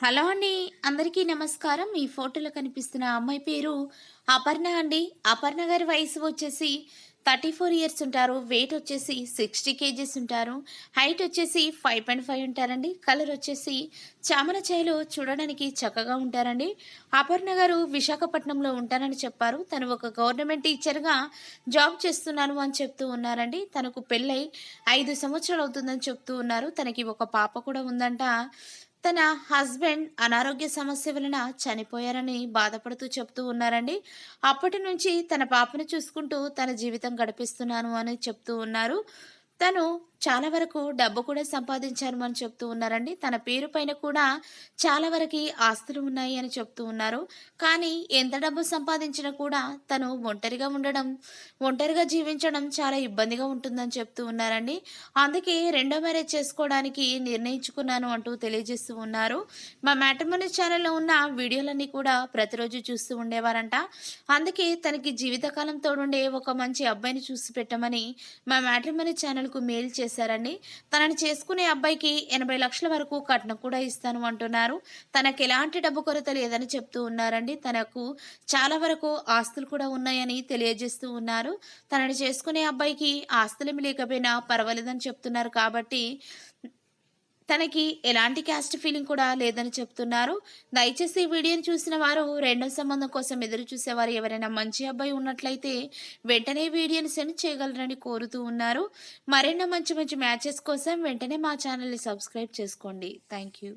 Hello అండి. అందరికీ నమస్కారం. ఈ ఫోటోలో కనిపిస్తున్న అమ్మాయి పేరు అపర్ణ అండి. అపర్ణ గారి వయసు వచ్చేసి థర్టీ ఫోర్ ఇయర్స్ ఉంటారు. వెయిట్ వచ్చేసి సిక్స్టీ కేజీస్ ఉంటారు. హైట్ వచ్చేసి ఫైవ్ పాయింట్ ఫైవ్ ఉంటారండి. కలర్ వచ్చేసి చామన ఛాయలో చూడడానికి చక్కగా ఉంటారండి. అపర్ణ గారు విశాఖపట్నంలో ఉంటారని చెప్పారు. తను ఒక గవర్నమెంట్ టీచర్గా జాబ్ చేస్తున్నాను అని చెప్తూ ఉన్నారండి. తనకు పెళ్ళై ఐదు సంవత్సరాలు అవుతుందని చెప్తూ ఉన్నారు. తనకి ఒక పాప కూడా ఉందంట. తన హస్బెండ్ అనారోగ్య సమస్య వలన చనిపోయారని బాధపడుతూ చెప్తూ ఉన్నారండి. అప్పటి నుంచి తన పాపను చూసుకుంటూ తన జీవితం గడిపిస్తున్నాను అని చెప్తూ ఉన్నారు. తను చాలా వరకు డబ్బు కూడా సంపాదించాను అని చెప్తూ ఉన్నారండి. తన పేరు పైన కూడా చాలా వరకు ఆస్తులు ఉన్నాయి అని చెప్తూ ఉన్నారు. కానీ ఎంత డబ్బు సంపాదించినా కూడా తను ఒంటరిగా ఉండడం ఒంటరిగా జీవించడం చాలా ఇబ్బందిగా ఉంటుందని చెప్తూ ఉన్నారండి. అందుకే రెండో మ్యారేజ్ చేసుకోవడానికి నిర్ణయించుకున్నాను అంటూ తెలియజేస్తూ ఉన్నారు. మా మ్యాటర్మనీ ఛానల్లో ఉన్న వీడియోలన్నీ కూడా ప్రతిరోజు చూస్తూ ఉండేవారంట. అందుకే తనకి జీవితకాలం తోడుండే ఒక మంచి అబ్బాయిని చూసి పెట్టమని మా మ్యాట్రిమనీ ఛానల్కు మెయిల్ చేశారండి. తనని చేసుకునే అబ్బాయికి ఎనభై లక్షల వరకు కట్నం కూడా ఇస్తాను అంటున్నారు. తనకి ఎలాంటి డబ్బు కొరత లేదని చెప్తూ ఉన్నారండి. తనకు చాలా వరకు ఆస్తులు కూడా ఉన్నాయని తెలియజేస్తూ ఉన్నారు. తనని చేసుకునే అబ్బాయికి ఆస్తులేమి లేకపోయినా పర్వాలేదని చెప్తున్నారు కాబట్టి తనకి ఎలాంటి క్యాస్ట్ ఫీలింగ్ కూడా లేదని చెప్తున్నారు. దయచేసి ఈ వీడియోని చూసిన వారు రెండో సంబంధం కోసం ఎదురు చూసేవారు ఎవరైనా మంచి అబ్బాయి ఉన్నట్లయితే వెంటనే వీడియోని సెండ్ చేయగలరని కోరుతూ ఉన్నారు. మరెన్నో మంచి మంచి మ్యాచెస్ కోసం వెంటనే మా ఛానల్ని సబ్స్క్రైబ్ చేసుకోండి. Thank you